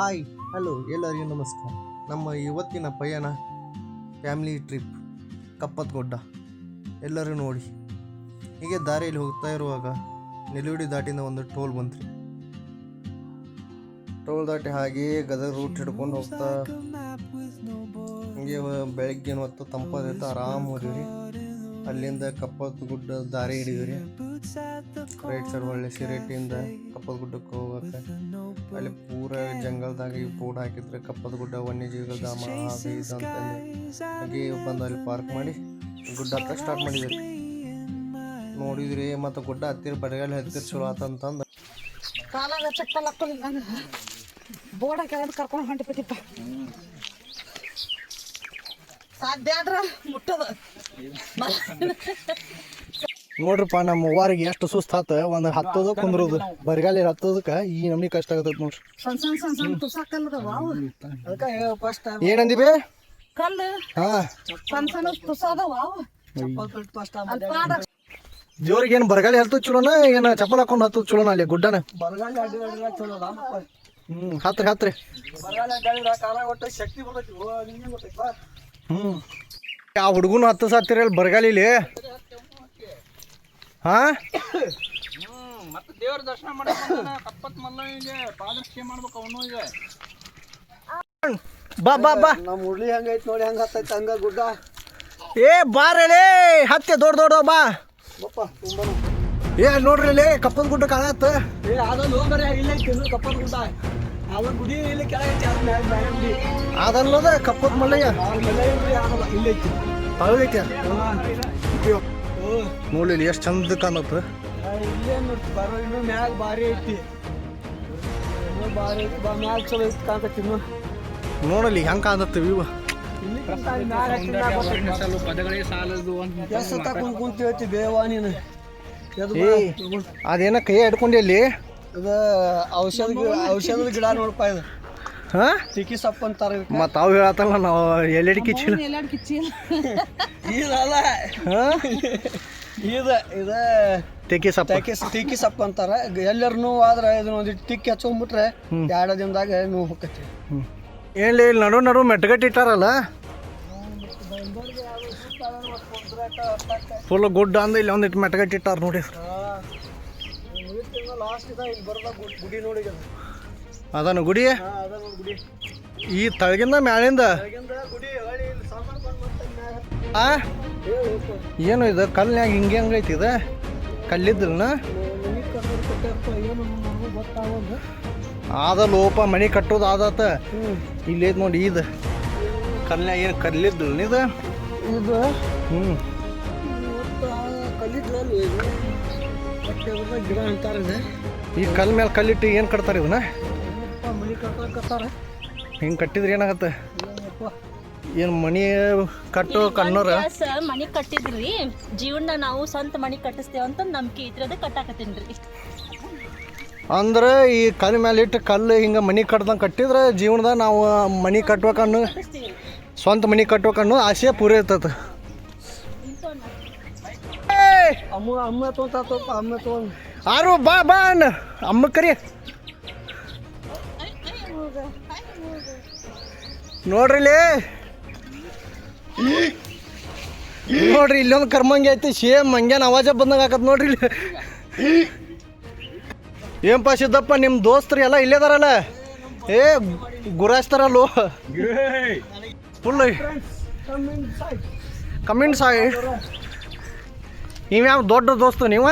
Hi hello ಎಲ್ಲರಿಗೂ ನಮಸ್ಕಾರ. ನಮ್ಮ ಇವತ್ತಿನ ಪಯಣ ಫ್ಯಾಮಿಲಿ ಟ್ರಿಪ್ ಕಪ್ಪತ್ಗುಡ್ಡ. ಎಲ್ಲರೂ ನೋಡಿ. ಹೀಗೆ ದಾರಿಯಲ್ಲಿ ಹೋಗ್ತಾ ಇರುವಾಗ ನೆಲುಡಿ ದಾಟಿನ ಒಂದು ಟೋಲ್ ಬಂತ್ರಿ. ಟೋಲ್ ದಾಟಿ ಹಾಗೆ ಗದಗ ರೂಟ್ ಹಿಡ್ಕೊಂಡು ಹೋಗ್ತಾ, ಹೀಗೆ ಬೆಳಗ್ಗೆ ಹೊತ್ತು ತಂಪಾದಿತ್ತು ಆರಾಮ್ ಹೋದಿವ್ರಿ ಅಲ್ಲಿಂದ ಕಪ್ಪತ್ ಗುಡ್ಡ ದಾರಿ ಹಿಡಿದ್ರಿ ರೈಟ್ ಸೈಡ್ ಒಳ್ಳೆ ಸಿರೇಟಿಯಿಂದ ಕಪ್ಪದ ಗುಡ್ಡಕ್ಕೆ ಹೋಗಕ್ಕೆ. ಅಲ್ಲಿ ಪೂರ ಜಂಗಲ್ದಾಗ ಈ ಬೋರ್ಡ್ ಹಾಕಿದ್ರೆ ಕಪ್ಪದ ಗುಡ್ಡ ವನ್ಯಜೀವಿಗಳ ಧಾಮ ಅದು ಇದು ಅಂತಂದು ಹಾಗೆ ಬಂದು ಅಲ್ಲಿ ಪಾರ್ಕ್ ಮಾಡಿ ಗುಡ್ಡ ಹತ್ತ ಸ್ಟಾರ್ಟ್ ಮಾಡಿದ್ರಿ ನೋಡಿದ್ರಿ ಮತ್ತು ಗುಡ್ಡ ಹತ್ತಿರ ಬಡಗಾಲ ಹತ್ತಿರ ಚಲೋ ಆತಂತಂದು ಕಾಲಾಗ ಚಪ್ಪಲ್ ಹಾಕೊಂಡು ನಾನು. ಬೋರ್ಡ ಕೆಳಗೆ ಕರ್ಕೊಂಡು ಹೊಂಟಿಬಿಟ್ಟಿಪ್ಪ ಸಾಧ್ಯ ಆದ್ರ ಮುಟ್ಟದ. ನೋಡ್ರಪ್ಪ ನಮ್ಮ ಅವ್ವಾರಿಗೆ ಎಷ್ಟು ಸುಸ್ತಾತ ಒಂದು ಹತ್ತೋದು ಕುಂದ್ರೋದು. ಬರಿಗಾಲಿ ಹತ್ತೋದಕ್ಕೆ ಈ ನಮ್ಗೆ ಕಷ್ಟ ಆಗತೈತಿ ನೋಡ್ರಿ. ಪಾದ ಜೋರಿಗೆ ಏನು ಬರಗಾಲಿ ಹತ್ತದ ಚಲೋನ ಏನು ಚಪ್ಪಲ್ ಹಾಕೊಂಡು ಹತ್ತದ ಚಲೋನ ಅಲ್ಲಿ ಗುಡ್ಡನ? ಹ್ಮ್ ಹತ್ರಿ ಹತ್ರಿ. ಹ್ಮ್. ಆ ಹುಡುಗನು ಹತ್ತು ಸತ್ತಿರಲ್ಲ ಬರಗಾಲಿಲಿ. ಹಾ? ಮತ್ತೆ ದೇವ್ರ ದರ್ಶನ ಮಾಡ್ಕೊಂಡು ಕಪ್ಪತ್ ಮಲ್ಲನಿಗೆ ಪಾದರಕ್ಷೆ ಮಾಡ್ಬೇಕು ಅವನು ಈಗ. ಬಾ ಬಾ ಬಾ. ನಮ್ಮ ಹುಡ್ಲಿ ಹೆಂಗೈತಿ ನೋಡಿ ಹೆಂಗ ಹತ್ತೈತೆ ಹಂಗ ಗುಡ್ಡ. ಏ ಬಾರಲೇ ಹತ್ತೆ ದೊಡ್ಡ ದೊಡ್ಡ ಬಾ. ಬಪ್ಪ ತುಂಬಾ. ಏ ನೋಡ್ರಿ ಇಲ್ಲಿ ಕಪ್ಪದ ಗುಡ್ಡ ಕಾಣತ್ತ ಏ ಅದೊಂದು ಹೋಗ್ಬಾರ ಇಲ್ಲ ಐತಿ ಕಪ್ಪದ ಕಪ್ಪತ್ ಗುಡ್ಡ. ಅವ ಗುಡಿ ಇಲ್ಲಿ ಕೆಳಗೈತಿ ಅದ್ರ ಮ್ಯಾಗ ಮ್ಯಾಗ ಗುಡಿ. ಅದಲ್ಲದ ಕಪ್ಪದ ಮಲ್ಲಯ್ಯ. ಮಲ್ಲಯ್ಯ ಮೇಲೆ ಐತಿ. ಹೌದೈತೆ ನೋಡಿ ಎಷ್ಟ್ ಎಷ್ಟು ಚಂದ ಕಾಣತ್ತ? ಇಲ್ಲೇ ಬರೋ ಇನ್ನು ಮ್ಯಾಗ ಭಾರಿ ಐತಿ. ಇನ್ನು ಭಾರಿ ಐತಿ. ಬಾ ಮ್ಯಾಗ ಚಲೋ ಐತಿ ಕಾಣ್ತೈತಿ ಇನ್ನು. ನೋಡಲಿ ಹೆಂಗ್ ಕಾಣತ್ತ ಇವ ಇಲ್ಲಿ ಪದಗಳೇ ಸಾಲದು ಎಷ್ಟು ತಕೊಂಡ್ ಕುಂತಿ ಐತಿ ಬೇವಾ ನೀನು. ಅದೇನ ಕೈ ಹಿಡ್ಕೊಂಡಿ ಅಲ್ಲಿ? ಇದು ಔಷಧ ಔಷಧದ ಗಿಡ ನೋಡಪ್ಪ ಇದು. ಹಾ? ತಿಕ್ಕಿ ಸೊಪ್ಪು ಅಂತಾರ ಮತ್ತೆ ಹೇಳ್ತಲ್ಲ ಹೇಳತ್ತಲ್ಲ ನಾವು ಎಲ್ಲೆಡಿ ಕಿಚ್ಚಿಲ್ಲ ಎಲ್ಲಾಡ್ ಕಿಚ್ಚಿಲ್ಲ. ಇದಲ್ಲ ಹಾ? ಇದು ಇದು ಸೊಪ್ಪು ಸಪ್ಪ ತಿಕ್ಕಿ ತಿಕ್ಕಿ ಸೊಪ್ಪು ಅಂತಾರ ಎಲ್ಲರೂ ನೋವು ಆದ್ರೆ ಇದನ್ನ ಒಂದಿಟ್ಟು ತಿಕ್ಕಿ ಹಚ್ಕೊಂಡ್ಬಿಟ್ರೆ ಎರಡು ದಿನದಾಗ ನೋವು ಹೋಗತ್ತೆ. ಏನ್ಲಿ ಇಲ್ಲಿ ನಡು ನಡು ಮೆಟ್ಗಟ್ಟಿ ಇಟ್ಟಾರಲ್ಲ? ಫುಲ್ ಗುಡ್ಡ ಅಂದ ಇಲ್ಲಿ ಒಂದಿಟ್ಟು ಮೆಟ್ಗಟ್ಟಿ ಇಟ್ಟಾರ ನೋಡಿ. ಲಾಸ್ಟ್ ಇದೆ ಇಲ್ಲಿ ಬರೋದ ಗುಡಿ ನೋಡಿ ಅದನ್ನ ಗುಡಿ? ಈ ತಳಗಿಂದ ಮ್ಯಾಲಿಂದ? ಆ? ಏನು ಇದು ಕಲ್ನ್ಯಾಗ ಹಿಂಗೆ ಹೆಂಗೈತಿ ಇದು? ಕಲ್ಲಿದ್ದಲ್ನ ಆದ ಲೋಪ ಮನೆ ಕಟ್ಟೋದು ಆದಾತ ಇಲ್ಲೇ ಇಲ್ಲಿ ಐತ್ ನೋಡಿ ಇದು. ಕಲ್ನ್ಯಾಗ ಏನು ಕಲ್ಲಿದ್ರ ಇದು? ಇದು? ಹ್ಞೂ ಈ ಕಲ್ ಮೇಲೆ ಕಲ್ಲಿಟ್ಟು ಏನು ಕಟ್ತಾರೆ ಇದನ್ನ? ಕಟ್ಟಾಕತ್ತಾರ ಹಿಂಗೆ ಕಟ್ಟಿದ್ರೆ ಏನಾಗತ್ತೆ? ಏನು ಮನಿ ಕಟ್ಟೋ ಕಣ್ಣೋರ? ಮನಿ ಕಟ್ಟಿದ್ರಿ. ಜೀವನ ನಾವು ಸ್ವಂತ ಮನಿ ಕಟ್ಟಿಸ್ತೇವ ಅಂತ ನಂಬಿಕೆ ಇದ್ರದ ಕಟ್ಟಾಕತ್ತೀನಿ ಅಂದ್ರೆ ಈ ಕಲ್ ಮೇಲೆ ಇಟ್ಟು ಕಲ್ಲು ಹಿಂಗೆ ಮನಿ ಕಟ್ದಂಗೆ ಕಟ್ಟಿದ್ರೆ ಜೀವನದಾಗ ನಾವು ಮನಿ ಕಟ್ಬೇಕನ್ನು ಸ್ವಂತ ಮನಿ ಕಟ್ಬೇಕನ್ನು ಆಸೆ ಪೂರೈ ಇರ್ತದ ಅಮ್ಮ ಅಮ್ಮ ತೋತ ಅಮ್ಮ ತೋ ಆರು ಬಾ ಬಾ ಅಣ್ಣ. ಅಮ್ಮ ಕರಿ. ನೋಡ್ರಿಲಿ ನೋಡ್ರಿ ಇಲ್ಲೊಂದು ಕರ್ಮಂಗಿ ಐತಿ ಸೇಮ್ ಹಂಗೇನು ಅವಾಜ ಬಂದಂಗೆ ಆಕತ್ ನೋಡ್ರಿ ಇಲ್ಲಿ ಏನ್ ಸಿದ್ದಪ್ಪ ನಿಮ್ಮ ದೋಸ್ತರು ಎಲ್ಲ ಇಲ್ಲೇದಾರಲ್ಲ? ಏ ಗುರಾಯಿಸ್ತಾರಲ್ಲೋ. ಫುಲ್ ಕಮೆಂಟ್ಸ್ ಆಗಿ ನೀವ್ಯಾವ ದೊಡ್ಡ ದೋಸ್ತು ನೀವ?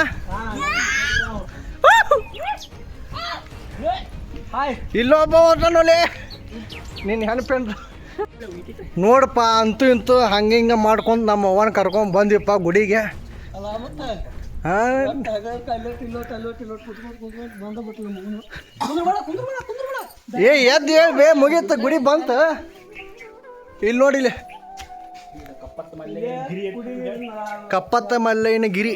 ಇಲ್ಲೊಬ್ಬ ಹೋದನೋಲೆ ನಿನ್ನ ಹೆಣ್ಪೇನ್ರ. ನೋಡಪ್ಪ ಅಂತೂ ಇಂತೂ ಹಂಗೆ ಹಿಂಗೆ ಮಾಡ್ಕೊಂಡು ನಮ್ಮ ಅವ್ವನ ಕರ್ಕೊಂಡು ಬಂದಿಪ್ಪ ಗುಡಿಗೆ. ಹಾಂ? ಏ ಎದ್ದು ಹೇಳಿ ಬೇ ಮುಗೀತು ಗುಡಿ ಬಂತ. ಇಲ್ಲಿ ನೋಡಿಲ್ಲ. ಕಪ್ಪತ್ತ ಮಲ್ಲಯ್ಯನ ಗಿರಿ.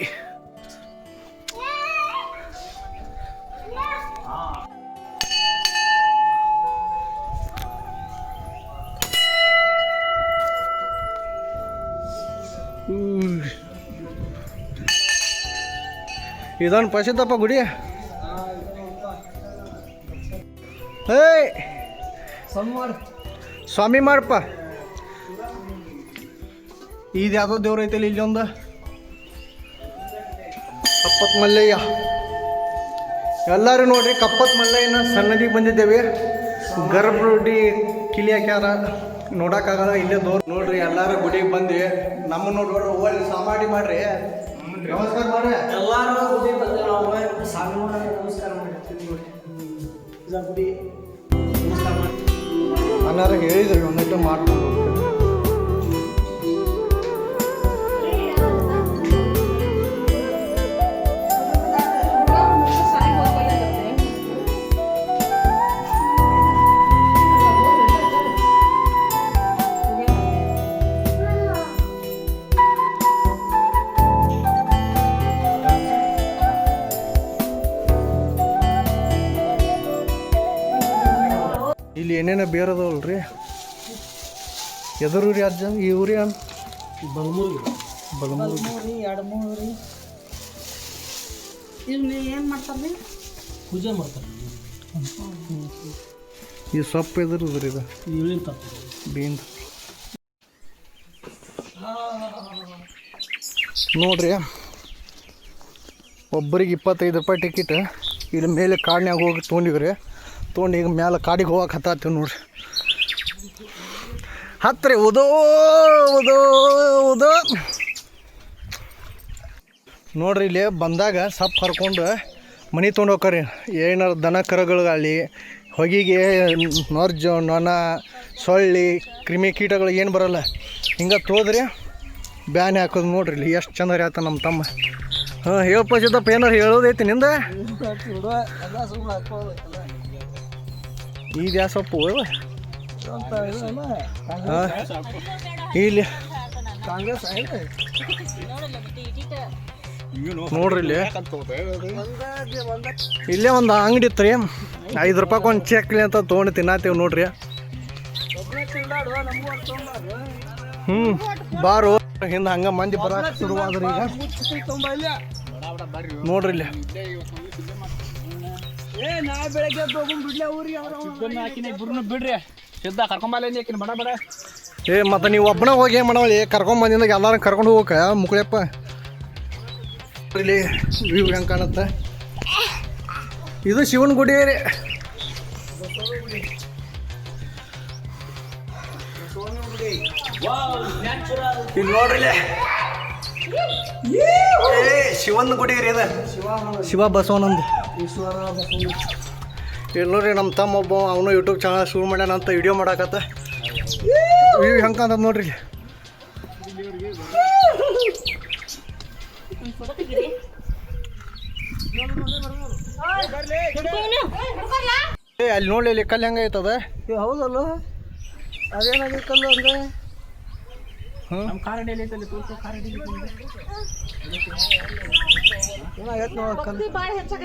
ಇದೊಂದು ಪ್ರಸಿದ್ಧಪ್ಪ ಗುಡಿ. ಹೇ ಸ್ವಾಮಿ ಮಾಡಪ್ಪ ಇದು ಯಾವುದೋ ದೇವ್ರ ಐತಲ್ಲ ಇಲ್ಲೊಂದು ಕಪ್ಪತ್ ಮಲ್ಲಯ್ಯ. ಎಲ್ಲರೂ ನೋಡ್ರಿ, ಕಪ್ಪತ್ ಮಲ್ಲಯ್ಯನ ಸನ್ನದಿಗೆ ಬಂದಿದ್ದೇವೆ. ಗರ್ಭಗುಡಿ ಕಿಲಿ ಹಾಕ್ಯಾರ ನೋಡೋಕ್ಕಾಗಲ್ಲ, ಇಲ್ಲೇ ದೋರ್ ನೋಡ್ರಿ, ಎಲ್ಲರೂ ಗುಡಿಗೆ ಬಂದು ನಮ್ಮ ನೋಡ್ರಿ ಒಳ್ಳೆ ಸಾಮಾಡಿ ಮಾಡ್ರಿ. ನಮಸ್ಕಾರ ಮಾಡ್ರಿ ಎಲ್ಲಾರು ಗುಡಿ ಬಂದ್ರೆ ನಾವು. ಸ್ವಾಮಿ ನಮಸ್ಕಾರ ಮಾಡಿರ್ತೀವಿ ನೋಡಿ. ನಮಸ್ಕಾರ ಮಾಡಿ. ಅನ್ನಾರ ಹೇಳಿದ್ರಿ ಒಂದಿಟ್ಟು ಮಾಡ್ಕೊಂಡು ಹೋಗ್ತೀವಿ. ಬೇರೆದವಲ್ಲ ರೀ ಬೇರದವಲ್ರಿ? ಎದುರು ರೀ ಅಜ್ಜ ಈ ಊರಿ ಅನ್ ಬಲಮೂರಿ ಬಲಮೂರು ಮೂರಿ ಎರಡು ಮೂರಿ ಇವ್ನ ಏನು ಮಾಡ್ತಾರೆ ಪೂಜೆ ಮಾಡ್ತಾರೆ ಈ ಸೊಪ್ಪು ಎದುರುದ್ರಿ ಇದು. ಇಳಿನ ತಪ್ಪು ಬೀನ್. ನೋಡ್ರಿ ಒಬ್ಬರಿಗೆ ಇಪ್ಪತ್ತೈದು ರೂಪಾಯಿ ಟಿಕೆಟ್ ಇಲ್ಲಿ ಮೇಲೆ ಕಾಡಿನಾಗ ಹೋಗಿ ತೊಗೊಂಡಿವ್ರಿ. ತೊಗೊಂಡು ಈಗ ಮ್ಯಾಲೆ ಕಾಡಿಗೆ ಹೋಗಕ್ಕೆ ಹತ್ತಾತೀವಿ ನೋಡ್ರಿ. ಹತ್ರಿ, ಉದೋ ಉದೋ ಉದೋ. ನೋಡ್ರಿ ಇಲ್ಲಿ ಬಂದಾಗ ಸಪ್ ಹರ್ಕೊಂಡು ಮನೆ ತೊಗೊಂಡು ಹೋಗ್ರಿ ಏನಾರು ದನ ಕರುಗಳಾಗಲಿ, ಹೊಗೆಗೆ ನೊರ್ಜು, ನೊಣ, ಸೊಳ್ಳಿ, ಕ್ರಿಮಿ ಕೀಟಗಳು ಏನು ಬರೋಲ್ಲ. ಹಿಂಗೆ ತೋದ್ರಿ, ಬ್ಯಾನೆ ಹಾಕೋದು ನೋಡ್ರಿ ಇಲ್ಲಿ ಎಷ್ಟು ಚಂದ ರೀ ನಮ್ಮ ತಮ್ಮ. ಹಾಂ, ಹೇಳಪ್ಪ ಸಿದ್ದಪ್ಪ, ಏನಾರು ಹೇಳೋದೈತಿ ನಿಂದ? ಈ ಯಾವ ಸೊಪ್ಪು ಇವ? ಅಂತ ಇದೆಲ್ಲ ಹಾಂ? ಇಲ್ಲಿ. ನೋಡ್ರಿ ಇಲ್ಲಿ. ಇಲ್ಲೇ ಒಂದು ಅಂಗಡಿ ಇತ್ತು ರೀ ಐದು ರೂಪಾಯಿ ಒಂದು ಚಕ್ಲಿ ಅಂತ ತೊಗೊಂಡು ತಿನ್ನತ್ತೀವಿ ನೋಡ್ರಿ. ಹ್ಞೂ ಬಾರು. ಹಿಂದೆ ಹಂಗೆ ಮಂದಿ ಬರಕ್ಕೆ ಶುರುವಾದ್ರಿ ಈಗ. ನೋಡ್ರಿ ಇಲ್ಲಿ. ನಾ ಬೆಳಗ್ಗೆ ಹೋಗುನ್ ಬಿಡ್ಲೆ ಊರಿಗೆ ಅವ್ರು ಹಾಕಿನ ಇಬ್ಬರನ್ನ ಬಿಡ್ರಿ. ಸಿದ್ಧ ಕರ್ಕೊಂಬಲ್ಲ ಹಾಕಿನ ಬಡ ಬಡ. ಏ ಮತ್ತೆ ನೀವು ಒಬ್ಬನ ಹೋಗಿ ಏನು ಮಾಡವಳಿ ಕರ್ಕೊಂಡ್ ಬಂದಿಂದಾಗ ಎಲ್ಲಾರು ಕರ್ಕೊಂಡು ಹೋಗಕ ಮುಕ್ಳಿಯಪ್ಪ ಇಲ್ಲಿ ವ್ಯೂ ಹೆಂಗೆ ಕಾಣುತ್ತೆ? ಇದು ಶಿವನ ಗುಡಿ ರೀ. ಇಲ್ಲಿ ನೋಡ್ರಿ. ಏ ಶಿವನ ಗುಡಿ ರೀ ಇದು. ಶಿವ ಬಸವನಂದು. ಈಶ್ವರ ಇಲ್ಲಿ ನೋಡ್ರಿ ನಮ್ಮ ತಮ್ಮ ಒಬ್ಬ ಅವನು ಯೂಟ್ಯೂಬ್ ಚಾನಲ್ ಶುರು ಮಾಡ್ಯಾನ ಅಂತ ವಿಡಿಯೋ ಮಾಡಾಕತ್ತ. ವ್ಯೂ ಹೆಂಗೆ ನೋಡ್ರಿ. ಅಲ್ಲಿ ನೋಡ್ಲಿ, ಇಲ್ಲಿ ಕಲ್ಲು ಹೆಂಗೆ ಐತದ? ಏ, ಹೌದಲ್ಲ? ಅದೇನಾಗಿ ಕಲ್ಲು ಅಂದ್ರೆ? ನಮ್ಮ ಕಾರ್ ಐತಲ್ಲಿ ತೋರಿಸು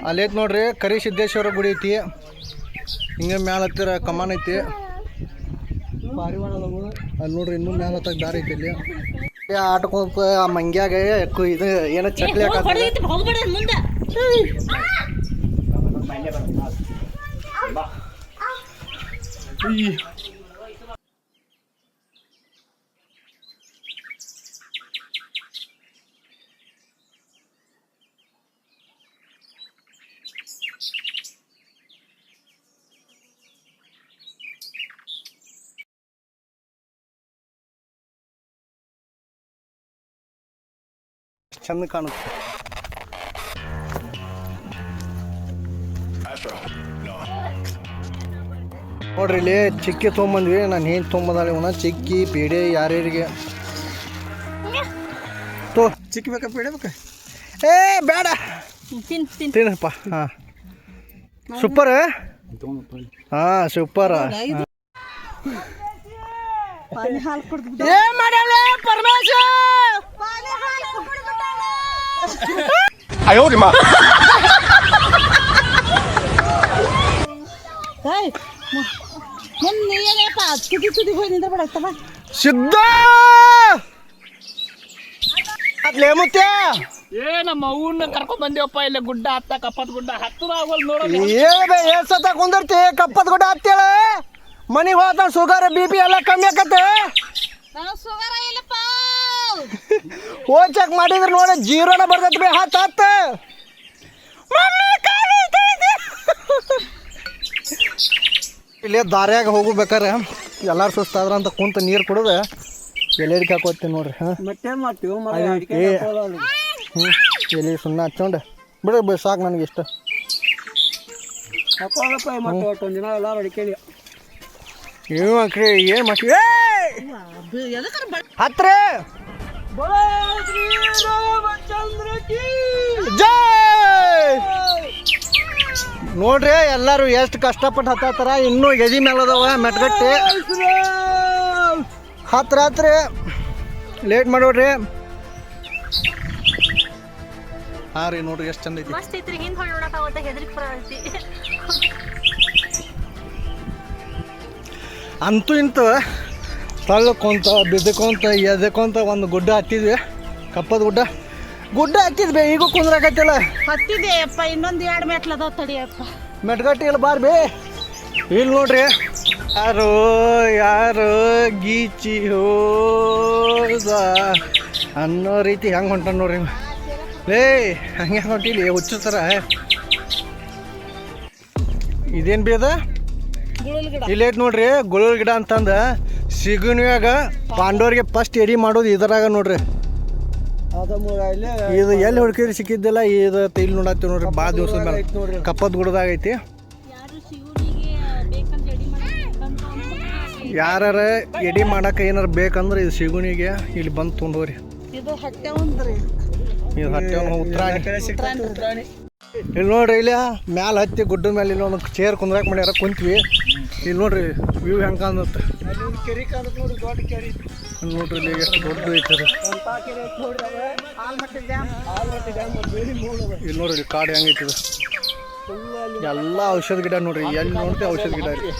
ಅಲ್ಲಿ ಐತೆ ನೋಡ್ರಿ ಕರಿ ಸಿದ್ದೇಶ್ವರ ಗುಡಿ ಐತಿ. ಹಿಂಗೆ ಮ್ಯಾಲ ಹತ್ತಿರ ಕಮಾನ್ ಐತಿ. ಅಲ್ಲಿ ನೋಡ್ರಿ ಇನ್ನೂ ಮ್ಯಾಲ ಹತ್ತಾಗ ದಾರಿ ಐತಿ ಇಲ್ಲಿ. ಏ ಆಟಕೋತ ಆ ಮಂಗ್ಯಾಗ ಇದು ಏನೋ ಚಕ್ಲಿ ಹಾಕತ್ತ ಚಂದ ಕಾಣುತ್ತೆ. ನೋಡ್ರಿ ಇಲ್ಲಿ ಚಿಕ್ಕಿ ತೊಗೊಂಬಂದ್ವಿ. ನಾನು ಏನು ತೊಗೊಂಬಂದಾಳೆ ಇವನ ಚಿಕ್ಕಿ ಪೇಡೆ ಯಾರ್ಯಾರಿಗೆ? ತೋ ಚಿಕ್ಕಿ ಬೇಕಾ ಪೇಡೆ ಬೇಕಾ? ಏ ಬೇಡ. ತಿನ್ ತಿನ್. ತಿನ್ನಪ್ಪ ಹಾಂ. ಸೂಪರ್ ಹಾಂ ಸೂಪರ್ ಏ ಹಾಲು ಕುಡ್ದು ಪರಮೇಶ ಪಾನಿ ಹಾಲು ಕುಡ್ಬಿಟ್ಟಾನ ಏಯ್ ಮುಂದೆ ಏನಪ್ಪ ತುದಿ ತುದಿ ಹೋಗಿ ನಿಂದ್ರ ಬಿಡತ್ತವ ಸಿದ್ಧ ಅದ್ಲೇ ಮುತ್ಯ? ಏ ನಮ್ಮ ಅವ್ವನ್ನ ಕರ್ಕೊಂಡ್ ಬಂದೇವಪ್ಪ ಇಲ್ಲ ಗುಡ್ಡ ಹತ್ತ ಕಪ್ಪತ್ ಗುಡ್ಡ ಹತ್ತದ ಆಗೋಲ್ ನೋಡ ಏ ಸತ ಕುಂದಿರ್ತಿ ಕಪ್ಪತ್ ಗುಡ್ಡ ಹತ್ತೇಳ ಮನೆಗೆ ಹೋದ ಶುಗರ್ ಬಿ ಪಿ ಎಲ್ಲ ಕಮ್ಮಿ ಆಕತ್ತೆ. ಸುಗರ ಇಲ್ಲಪ್ಪ ಹೋಗಿ ಚೆಕ್ ಮಾಡಿದ್ರೆ ನೋಡಿ ಜೀರೋನ ಬರ್ತೈತಿ ಬೇ ಹತ್ತು ಹತ್ತು. ಇಲ್ಲೇ ದಾರಿಯಾಗ ಹೋಗ್ಬೇಕಾರೆ ಎಲ್ಲಾರು ಸುಸ್ತಾದ್ರ ಅಂತ ಕುಂತ ನೀರು ಕುಡಿದು ಎಲೆಡಿಕೆ ಹಾಕೋತೀನಿ ನೋಡ್ರಿ ಹಾಂ. ಮಾಡ್ತೀವಿ? ಎಲೆ ಸುಣ್ಣ ಹಚ್ಕೊಂಡು. ಬಿಡು ಬಿಡು ಸಾಕು ನನಗೆ ಇಷ್ಟ. ಏನು ಮಕ್ರಿ ಏನು ಮಕ್ರಿ ಹತ್ರ ಜೈ! ನೋಡ್ರಿ ಎಲ್ಲರೂ ಎಷ್ಟು ಕಷ್ಟಪಟ್ಟು ಹತ್ತಾತಾರ? ಇನ್ನೂ ಎದಿ ಮೇಲದವ ಮೆಟ್ಗಟ್ಟಿ. ಹತ್ತು ರಾತ್ರಿ ಲೇಟ್ ಮಾಡೋಡ್ರಿ. ಹಾಂ ರೀ ನೋಡ್ರಿ ಎಷ್ಟು ಚಂದ ಐತಿ. ಅಂತೂ ಇಂತೂ ತಳ್ಳಕೊಂತ ಬಿದ್ದಕೊಂತ ಎದಕೊಂತ ಒಂದು ಗುಡ್ಡ ಹತ್ತಿದ್ವಿ. ಕಪ್ಪದ ಗುಡ್ಡ. ಗುಡ್ಡ ಹತ್ತಿದ್ವಿ ಈಗೂ ಕುಂದ್ರಾಕತ್ತಿಲ್ಲ ಹತ್ತಿದೆ ಅಪ್ಪ ಇನ್ನೊಂದು ಎರಡು ಮೆಟ್ಲು ಅದಾವ ತಡಿಯಪ್ಪ ಮೆಟ್ಗಟ್ಟಿ ಇಲ್ಲ ಬಾರ್ ಬೇ. ಇಲ್ಲಿ ನೋಡ್ರಿ. ಯಾರು ಯಾರು ಗೀಚಿ ಹೋದ. ಅನ್ನೋ ರೀತಿ ಹೆಂಗೆ ಹೊಂಟ ನೋಡ್ರಿ. ಲೇ ಹಂಗೆ ಹೊಂಟಿಲಿ ಹುಚ್ಚು ಸರ. ಇದೇನು ಬಿ ಅದ? ಇಲ್ಲೇಟ್ ನೋಡ್ರಿ ಗುಳೂರ್ ಗಿಡ ಅಂತಂದ. ಸಿಗುನ್ಯಾಗ ಪಾಂಡವರಿಗೆ ಫಸ್ಟ್ ಎಡಿ ಮಾಡೋದು ಇದರಾಗ ನೋಡ್ರಿ. ಇದು ಎಲ್ಲಿ ಹುಡುಕಿದ್ರೆ ಸಿಕ್ಕಿದ್ದಿಲ್ಲ ಇದು ಇಲ್ಲಿ ನೋಡತ್ತೀವಿ ನೋಡ್ರಿ ಭಾಳ ದಿವಸ ಮೇಲೆ. ಕಪ್ಪದ ಗುಡ್ಡದಾಗ ಐತಿ ಯಾರು ಎಡಿ ಮಾಡಕ್ಕೆ ಏನಾರು ಬೇಕಂದ್ರೆ ಇದು ಸಿಗುನಿಗೆ ಇಲ್ಲಿ ಬಂದು ತೊಗೊಂಡೋರಿ ಇದು ಹಟ್ಟೆ ಒಂದ್ರಿ ಇದು ಹಟ್ಟೆ ಉತ್ರಾಣಿ. ಇಲ್ಲಿ ನೋಡ್ರಿ ಇಲ್ಲಿ ಮ್ಯಾಲ ಹತ್ತಿ ಗುಡ್ಡದ ಮೇಲೆ ಇಲ್ಲಿ ಒಂದು ಚೇರ್ ಕುಂದ್ರಾಕ್ ಮಾಡ್ಯಾರ ಕುಂತ್ವಿ. ಇಲ್ಲಿ ನೋಡ್ರಿ ವ್ಯೂ ಹೆಂಗೆ ಕಾಣುತ್ತೆ. ಕೆರಿ ಕಾಣತ್ ನೋಡಿ ದೊಡ್ಡ ಕೆರಿ. ಇಲ್ಲಿ ನೋಡ್ರಿ ಇಲ್ಲಿ ಎಷ್ಟು ದೊಡ್ಡ ಐತೆ ಅಂತ ಕೆರೆ ಐತ್ ನೋಡ್ರಿ ಅವ ಆಲ್ಮಟ್ಟಿ ಡ್ಯಾಮ್. ಆಲ್ಮಟ್ಟಿ ಡ್ಯಾಮ್ ಬೇಡಿ ಮೂಲ ಇಲ್ಲಿ ನೋಡ್ರಿ ಕಾಡು ಹೆಂಗೈತಿ ಇದು ಎಲ್ಲ ಔಷಧ ಗಿಡ ನೋಡ್ರಿ ಎಲ್ಲಿ ನೋಡ್ತೀವಿ ಔಷಧ ಗಿಡ ರೀ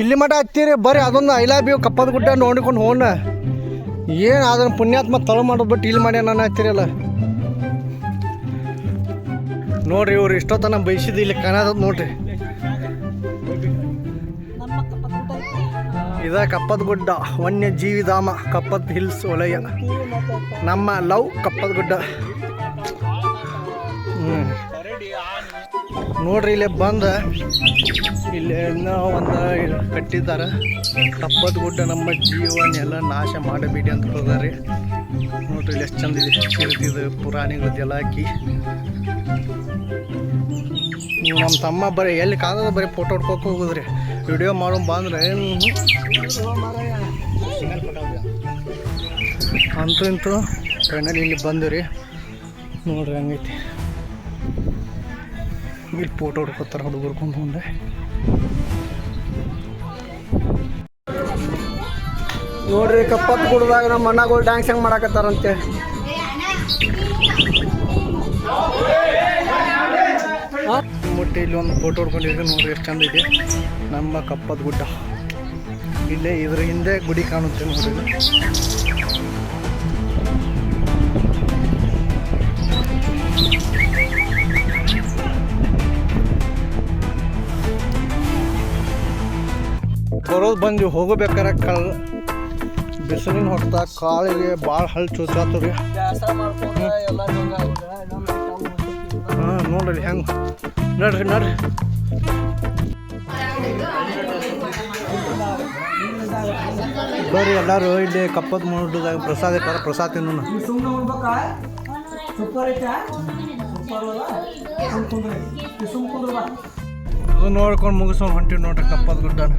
ಇಲ್ಲಿ ಮಟ ಹತ್ತೀರಿ ಬರ್ರಿ ಅದೊಂದು ಐಲಾ ಲವ್ ಯು ಕಪ್ಪದ ಗುಡ್ಡ ನೋಡಿಕೊಂಡು ಹೋಣ ಏನು ಅದನ್ನ ಪುಣ್ಯಾತ್ಮ ತಳ ಮಾಡೋದು ಬಿಟ್ಟು ಇಲ್ಲಿ ಮಾಡ್ಯಾನ ನಾನು ಹತ್ತಿರಲ್ಲ ನೋಡ್ರಿ ಇವ್ರು ಇಷ್ಟೊತ್ತನ ಬಯಸಿದ ಇಲ್ಲಿ ಕಾಣದ ನೋಡ್ರಿ. ಇದ ಕಪ್ಪದ ಗುಡ್ಡ ವನ್ಯ ಜೀವಿಧಾಮ ಕಪ್ಪದ ಹಿಲ್ಸ್ ವಲಯ. ನಮ್ಮ ಲವ್ ಕಪ್ಪದ ಗುಡ್ಡ. ನೋಡ್ರಿ ಇಲ್ಲಿ ಬಂದ, ಇಲ್ಲಿ ಒಂದ ಕಟ್ಟಿದ್ದಾರೆ ಕಪ್ಪದ ಗುಡ್ಡ ನಮ್ಮ ಜೀವನ ಎಲ್ಲ ನಾಶ ಮಾಡಬೇಡಿ ಅಂತ ಹೋದಾರೆ ನೋಡ್ರಿ ಇಲ್ಲಿ ಎಷ್ಟು ಚಂದ ಇದೆ. ಪುರಾಣಿಗಳದ್ದೆಲ್ಲ ಹಾಕಿ. ನಮ್ಮ ತಮ್ಮ ಬರೀ ಎಲ್ಲಿ ಕಾಲದ ಬರೀ ಫೋಟೋ ಹೊಡ್ಕೋಕೆ ಹೋಗುದ್ರಿ? ವಿಡಿಯೋ ಮಾಡೋ ಬಂದ್ರೆ ಅಂತೂ ಇಂತೂ ಟ್ರೈನಲ್ಲಿ ಇಲ್ಲಿ ರೀ ನೋಡ್ರಿ ಹಂಗೈತಿ. ಇಲ್ಲಿ ಫೋಟೋ ಹೊಡ್ಕೋತಾರೆ ಹುಡುಗರು ಕೊಂಡು ಮುಂದೆ. ನೋಡ್ರಿ ಕಪ್ಪತ್ ಕುಡ್ದಾಗ ನಮ್ಮ ಅಣ್ಣಗಳು ಡ್ಯಾನ್ಸ್ ಹೆಂಗೆ ಮಾಡಾಕತ್ತಾರಂತೆ? ಮುಟ್ಟಿ ಇಲ್ಲಿ ಒಂದು ಫೋಟೋ ಹೊಡ್ಕೊಂಡಿದ್ರೆ ನೋಡ್ರಿ ಎಷ್ಟು ಚಂದ ಇದೆ. ನಮ್ಮ ಕಪ್ಪದ ಗುಡ್ಡ. ಇಲ್ಲೇ ಇದ್ರ ಹಿಂದೆ ಗುಡಿ ಕಾಣುತ್ತೆ ಇದು. ಬರೋದು ಬಂದು ಹೋಗಬೇಕಾರೆ ಕಲ್ ಬಿಸಿಲಿನ ಹೊಡ್ತಾ ಕಾಲಿಗೆ ಭಾಳ ಹಲ್ ಚೂಚಾತು ರೀ ಮಾಡ್ಕೊಂಡು ಎಲ್ಲ ಹಾಂ ನೋಡ್ರಿ ಹೆಂಗೆ ನಡ್ರಿ ನಡ್ರಿ. ಬರ್ರಿ ಎಲ್ಲರೂ ಇಲ್ಲಿ ಕಪ್ಪದ ಮೂಡದಾಗ ಪ್ರಸಾದ ಇಟ್ಟಾರ ಪ್ರಸಾದ ತಿನ್ನೋಣ. ಕುಂದ್ರ. ಅದು ನೋಡ್ಕೊಂಡು ಮುಗಿಸೋಣ ಹೊಂಟಿವಿ ನೋಡ್ರಿ ಕಪ್ಪದ ಗುಡ್ಡನ.